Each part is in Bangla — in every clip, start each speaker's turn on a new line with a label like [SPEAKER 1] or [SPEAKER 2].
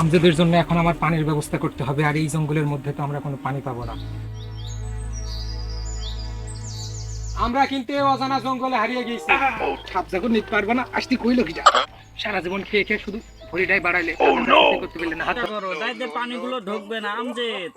[SPEAKER 1] আমজাদের জন্য এখন আমার পানির ব্যবস্থা করতে হবে আর এই জঙ্গলের মধ্যে তো আমরা কোনো পানি পাবো না। আমরা কিন্তু এই অজানা জঙ্গলে হারিয়ে গেছি সাপ যখন নিতে পারব না আসতে কইলো কি যা? সারা জীবন খেয়ে খেয়ে শুধু ভরিটাই বাড়াইলে। করতে পারলে না হাত
[SPEAKER 2] পানিগুলো ঢুকবে না আমজেদ।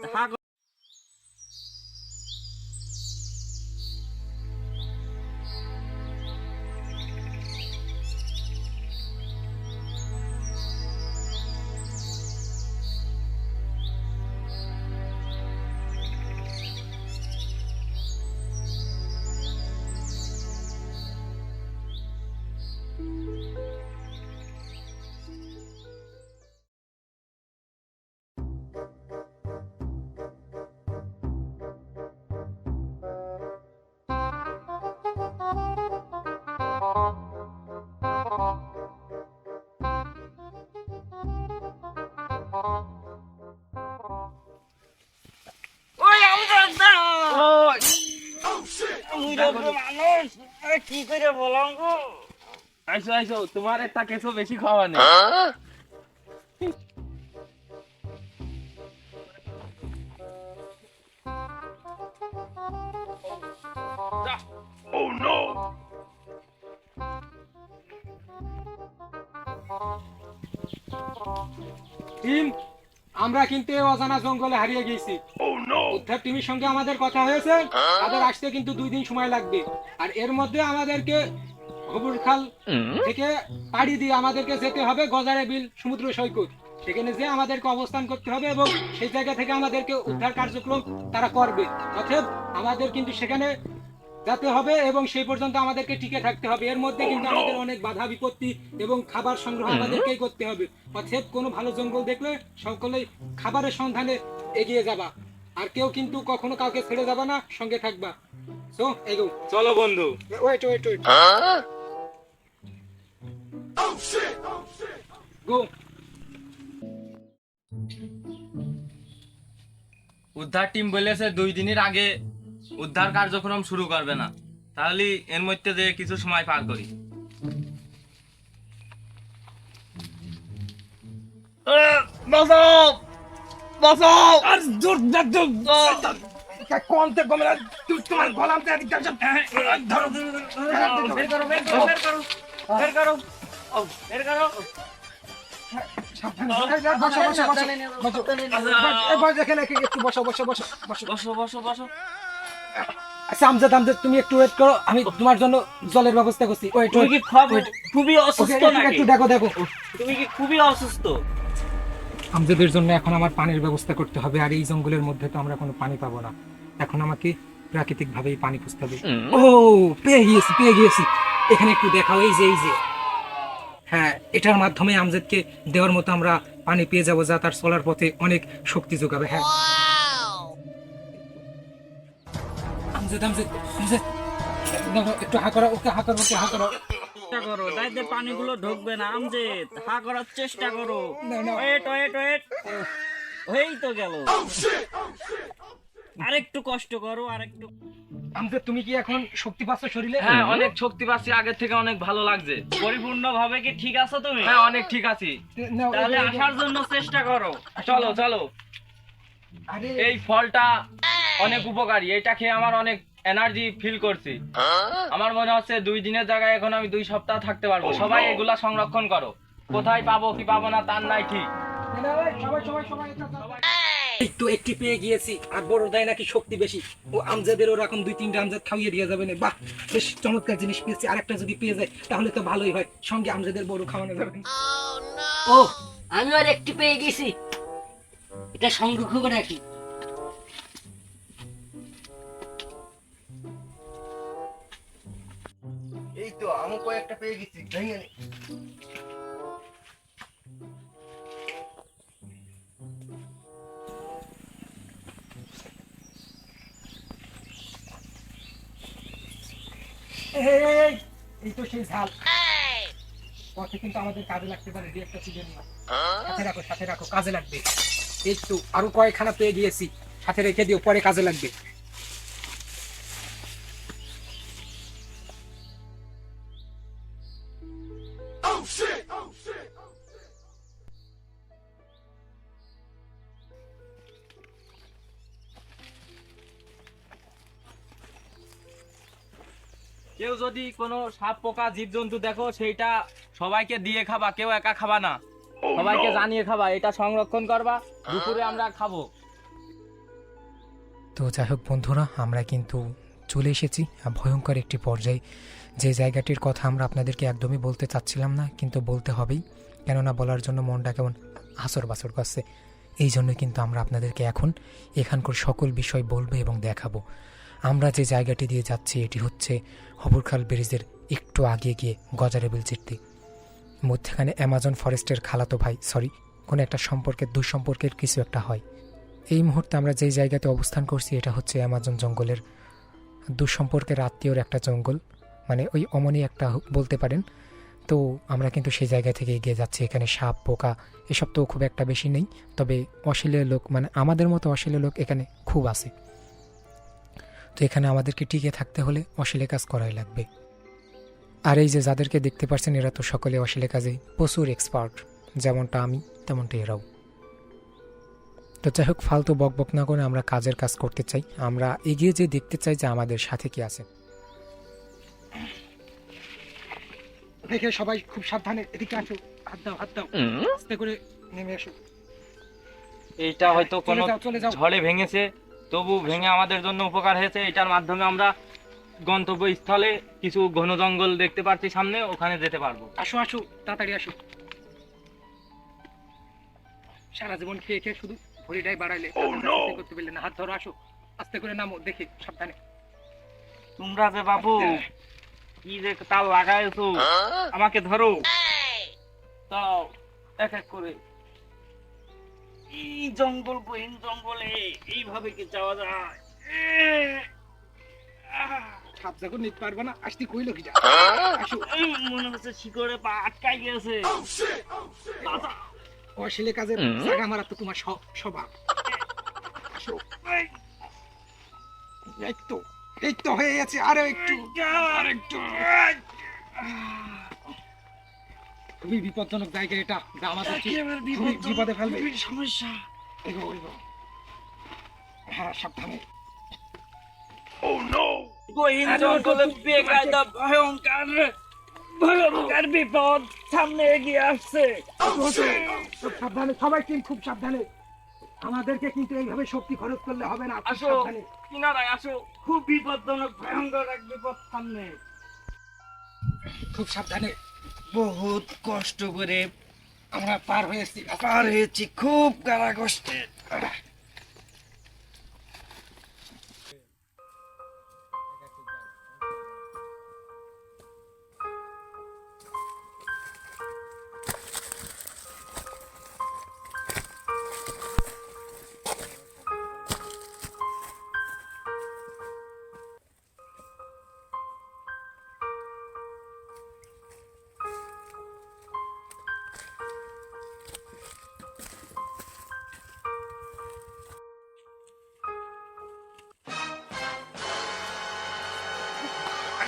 [SPEAKER 2] মানুষ কি করে বললাম গো?
[SPEAKER 3] আইসো আইসো তোমার একটা কেসও বেশি খাওয়া নেই।
[SPEAKER 1] টিম আমরা কিন্তু এই অজানা জঙ্গলে হারিয়ে গেছি। উদ্ধার টিমের সঙ্গে আমাদের কথা হয়েছে। তাদের আসতে কিন্তু দুই দিন সময় লাগবে। আর এর মধ্যে আমাদেরকে হবুর খাল থেকে পাড়ি দিয়ে আমাদেরকে যেতে হবে গজারে বিল সমুদ্র সৈকত। সেখানে যে আমাদেরকে অবস্থান করতে হবে এবং সেই জায়গা থেকে আমাদেরকে উদ্ধার কার্যক্রম তারা করবে। অতএব আমাদের কিন্তু সেখানে যেতে হবে এবং সেই পর্যন্ত আমাদেরকে টিকে থাকতে হবে। এর মধ্যে কিন্তু আমাদের অনেক বাধা বিপত্তি এবং খাবার সংগ্রহ আমাদেরকেই করতে হবে। অতএব কোনো ভালো জঙ্গল দেখলে সকলেই খাবারের সন্ধানে এগিয়ে যাবা। আর কেউ কিন্তু কখনো কাউকে ছেড়ে যাবা না সঙ্গে থাকবা। সো এগো
[SPEAKER 3] চলো বন্ধু।
[SPEAKER 1] ওয়েট ওয়েট ওয়েট গো
[SPEAKER 3] উদ্ধার টিম বলেছে দুই দিনের আগে উদ্ধার কার্যক্রম শুরু করবে না। তাহলে এর মধ্যে যে কিছু সময় পার করি। বাঁচাও! বাঁচাও
[SPEAKER 1] আর দর গমে তুই তোমার ধরো
[SPEAKER 2] বের করো বের করো বের করো। বের করো বের করো।
[SPEAKER 1] আচ্ছা। তুমি একটু ওয়েট করো আমি তোমার জন্য জলের ব্যবস্থা করছি।
[SPEAKER 2] খুবই অসুস্থ
[SPEAKER 1] একটু দেখো দেখো।
[SPEAKER 2] তুমি কি খুবই অসুস্থ?
[SPEAKER 1] আমজাদের জন্য এখন আমার পানির ব্যবস্থা করতে হবে আর এই জঙ্গলের মধ্যে তো আমরা কোনো পানি পাবো না। এখন আমাকে প্রাকৃতিক ভাবেই পানি খুঁজতে হবে। ও পেয়ে গিয়েছি পেয়ে গিয়েছি। এখানে একটু দেখাও এই যে এই যে। হ্যাঁ এটার মাধ্যমে আমজাদকে দেওয়ার মতো আমরা পানি পেয়ে যাব যা তার চলার পথে অনেক শক্তি যোগাবে হ্যাঁ। আমজাদ আমজাদ আমজাদ। দেখো, একটু হা করো ওকে হা করো ওকে হা করো।
[SPEAKER 2] চেষ্টা করো। যাইতে পানিগুলো ঢুকবে না আমজেদ হা করার চেষ্টা করো।
[SPEAKER 1] না, না।
[SPEAKER 2] Wait wait wait. হয়েই তো গেল। আরেকটু কষ্ট করো আরেকটু।
[SPEAKER 1] আমজাদ তুমি কি এখন শক্তি পাচ্ছ শরীরে?
[SPEAKER 3] হ্যাঁ অনেক শক্তি পাচ্ছি আগের থেকে অনেক ভালো লাগছে।
[SPEAKER 2] পরিপূর্ণ ভাবে কি ঠিক আছো তুমি?
[SPEAKER 3] হ্যাঁ অনেক ঠিক আছি।
[SPEAKER 2] তাহলে আসার জন্য চেষ্টা করো।
[SPEAKER 3] চলো চলো।
[SPEAKER 1] আরে
[SPEAKER 3] এই ফলটা অনেক উপকারী এটা খেয়ে আমার অনেক এনার্জি ফিল করছি। আমার মনে হচ্ছে দুই দিনের জায়গায় এখন আমি দুই সপ্তাহ থাকতে পারব। সবাই এগুলা সংরক্ষণ করো। কোথায় পাবো কি পাবো না তার নাই ঠিক।
[SPEAKER 1] তো একটি পেয়ে গিয়েছি আর বড় দায় নাকি শক্তি বেশি। ও আমজাদের ওর এখন দুই তিনটা আমজাদ খাইয়ে দিয়ে যাবে না। বাহ বেশ চমৎকার জিনিস পেয়েছি। আরেকটা যদি পেয়ে যায় তাহলে তো ভালোই হয়। সঙ্গে আমজাদের বড় খাওয়ানো যাবে।
[SPEAKER 4] ও আমি আর একটি পেয়ে গেছি এটা সংরক্ষণ করে রাখি।
[SPEAKER 1] এই তো আমি কয়েকটা পেয়ে গেছি এই, এই তো সেই ঝাল। পথে কিন্তু আমাদের কাজে লাগতে পারে দু একটা সিজন সাথে রাখো সাথে রাখো কাজে লাগবে। এই তো আরও কয়েকখানা পেয়ে গিয়েছি। সাথে রেখে দিও পরে কাজে লাগবে।
[SPEAKER 3] কেউ যদি কোনো সাপ পোকা জীবজন্তু দেখো সেইটা সবাইকে দিয়ে খাবা কেউ একা খাবা না। সবাইকে জানিয়ে খাবা এটা সংরক্ষণ করবা দুপুরে আমরা খাব।
[SPEAKER 5] তো যাই হোক বন্ধুরা আমরা কিন্তু চলে এসেছি ভয়ঙ্কর একটি পর্যায়ে। যে জায়গাটির কথা আমরা আপনাদেরকে একদমই বলতে চাচ্ছিলাম না কিন্তু বলতে হবেই। কেননা বলার জন্য মনটা কেমন আসর বাসর করছে। এই জন্য কিন্তু আমরা আপনাদেরকে এখন এখানকার সকল বিষয় বলব এবং দেখাবো। আমরা যে জায়গাটি দিয়ে যাচ্ছি, এটি হচ্ছে হবুরখাল ব্রিজের একটু আগে গিয়ে গজারেবিল চিঠতে মধ্যখানে অ্যামাজন ফরেস্টের খালাতো ভাই, সরি, কোনো একটা সম্পর্কের দুঃসম্পর্কের কিছু একটা হয়। এই মুহূর্তে আমরা যেই জায়গাতে অবস্থান করছি, এটা হচ্ছে অ্যামাজন জঙ্গলের দুঃসম্পর্কের আত্মীয়র একটা জঙ্গল মানে ওই অমনি একটা বলতে পারেন। তো আমরা কিন্তু সেই জায়গা থেকে এগিয়ে যাচ্ছি, এখানে সাপ, পোকা, এসব তো খুব একটা বেশি নেই। তবে অশ্লীল লোক মানে আমাদের মতো অশ্লীল লোক এখানে খুব আছে। তো এখানে আমাদেরকে টিকে থাকতে হলে অশ্লীল কাজ করাই লাগবে। আর এই যে যাদেরকে দেখতে পাচ্ছেন এরা তো সকলে অশ্লীল কাজে প্রচুর এক্সপার্ট যেমনটা আমি তেমনটা এরাও। তো যাই হোক ফালতু বক বক না করে আমরা কাজের কাজ করতে চাই। আমরা এগিয়ে যে দেখতে চাই যে আমাদের সাথে কি আছে।
[SPEAKER 1] দেখে সবাই খুব সাবধানে এদিকে আসো। হাত দাও হাত দাও। আস্তে করে নেমে আসো।
[SPEAKER 3] এইটা হয়তো কোনো ঝড়ে ভেঙেছে। তবু ভেঙে আমাদের জন্য উপকার হয়েছে এটার মাধ্যমে আমরা গন্তব্যস্থলে কিছু ঘন জঙ্গল দেখতে পাচ্ছি সামনে ওখানে যেতে পারব।
[SPEAKER 1] আসো আসো তাড়াতাড়ি আসো। সারা জীবন খেয়ে খেয়ে শুধু ভরিটাই বাড়াইলে করতে পারলে না। হাত ধরো আসো। আস্তে করে নামো দেখি সাবধানে।
[SPEAKER 3] তোমরা যে বাবু কি যে তাল লাগাইছো আমাকে ধরো। তাও এক এক করে। এই জঙ্গল গহীন জঙ্গলে এইভাবে কি যাওয়া যায়?
[SPEAKER 1] সাপ যখন নিতে পারবে না আসতে কইলো কি যা
[SPEAKER 3] মনে হচ্ছে শিকড়ে পা আটকাই গেছে।
[SPEAKER 1] অশিলে কাজের জায়গা মারা তো তোমার স্ব- স্বভাব। আসো। এই। তো এই তো হয়ে গেছে আরও একটু আর একটু খুবই বিপজ্জনক জায়গা এটা যা আমাদের খুবই বিপদে ফেলবে।
[SPEAKER 3] সমস্যা।
[SPEAKER 1] এগো এগো হ্যাঁ সাবধানে।
[SPEAKER 3] গহীন জঙ্গলে বেকায়দা ভয়ঙ্কর ভয়ঙ্কর বিপদ সামনে এগিয়ে আসছে।
[SPEAKER 1] সাবধানে সবাই কিন্তু খুব সাবধানে। আমাদেরকে কিন্তু এইভাবে শক্তি খরচ করলে হবে না
[SPEAKER 3] আসো কিনারায় আসো। খুব বিপদজনক ভয়ঙ্কর এক বিপদ সামনে।
[SPEAKER 1] খুব সাবধানে।
[SPEAKER 2] বহুত কষ্ট করে
[SPEAKER 1] আমরা পার হয়েছি
[SPEAKER 2] পার হয়েছি খুব কারা কষ্টে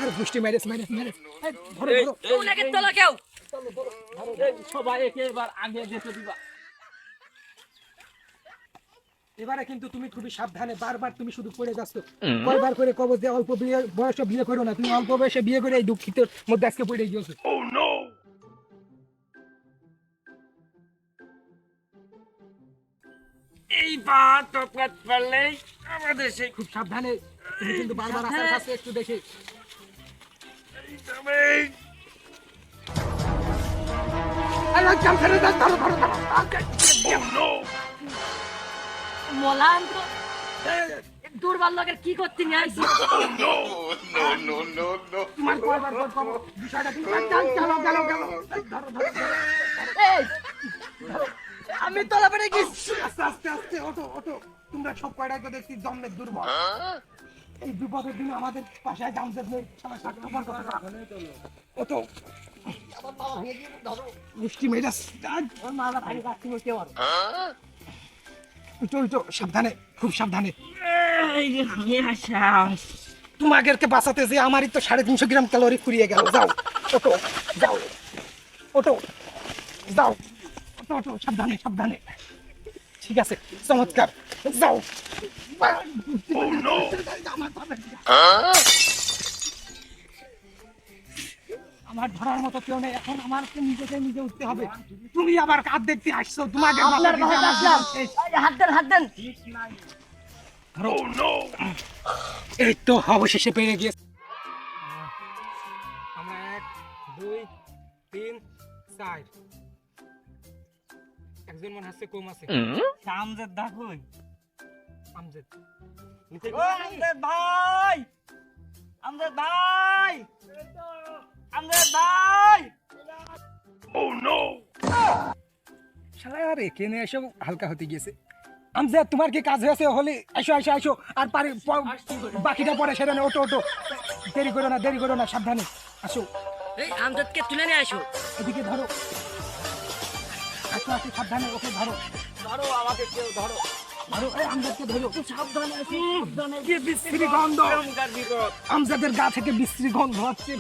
[SPEAKER 1] আর ধরো
[SPEAKER 4] তোলা কেউ
[SPEAKER 3] সবাই আগে যেতে দিবা।
[SPEAKER 1] এবারে কিন্তু তুমি খুবই সাবধানে বারবার তুমি শুধু পড়ে যাচ্ছ। কয়বার করে কবর দিয়ে অল্প বিয়ে বয়সে বিয়ে করো না। তুমি অল্প বয়সে বিয়ে করে এই দুঃখিত মধ্যে আজকে পড়ে গিয়েছো।
[SPEAKER 2] এই পা টপকাত পারলেই আমাদের সেই
[SPEAKER 1] খুব সাবধানে তুমি কিন্তু বারবার আসার কাছে একটু দেখে
[SPEAKER 4] দুর্বল লোকের কি করতে নিয়ে আইছি
[SPEAKER 1] তোমার বিষয়টা গেল, গেল, গেল।
[SPEAKER 4] আমি তলা পড়ে গেছি
[SPEAKER 1] আস্তে আস্তে আস্তে ওঠো ওঠো তোমরা সব কয়টা দেখছি জন্মের দুর্বল এই বিপদের দিনে আমাদের পাশে স্বার্থপর কথা মুষ্টি মেজাজ সাবধানে খুব সাবধানে। তোমাদেরকে বাঁচাতে যে আমারই তো সাড়ে তিনশো গ্রাম ক্যালোরি ফুরিয়ে গেল। যাও ওটো যাও ওটো যাও ওটো ওটো সাবধানে সাবধানে। ঠিক আছে চমৎকার। যাও। আমার ধরার মতো কেউ নেই এখন আমাকে নিজেকে নিজে উঠতে হবে। তুমি আবার কাজ দেখতে আসছো তোমাকে
[SPEAKER 4] আপনার
[SPEAKER 1] আমার
[SPEAKER 4] হাত দেন হাত দেন।
[SPEAKER 1] এই তো অবশেষে পেরে গিয়েছে। আমরা এক দুই তিন চার। একজন মনে হচ্ছে কম আছে।
[SPEAKER 2] আমজেদ দেখুন
[SPEAKER 1] আমজেদ
[SPEAKER 2] ও আমজেদ ভাই! আমজেদ ভাই! আমজেদ ভাই!
[SPEAKER 1] শালা আর এখানে এসব হালকা হতে গিয়েছে। আমজেদ তোমার কি কাজ হয়েছে? হলে আসো আসো আসো আর পারে বাকিটা পরে সেরে নে, ওটো ওটো দেরি করো না দেরি করো না সাবধানে। আসো।
[SPEAKER 4] এই আমজাদকে তুলে নিয়ে আসো।
[SPEAKER 1] এদিকে ধরো। আসো আসো সাবধানে ওকে ধরো।
[SPEAKER 2] ধরো আমাকে কেউ ধরো।
[SPEAKER 1] আমজাদের গা থেকে বিশ্রী গন্ধ হচ্ছে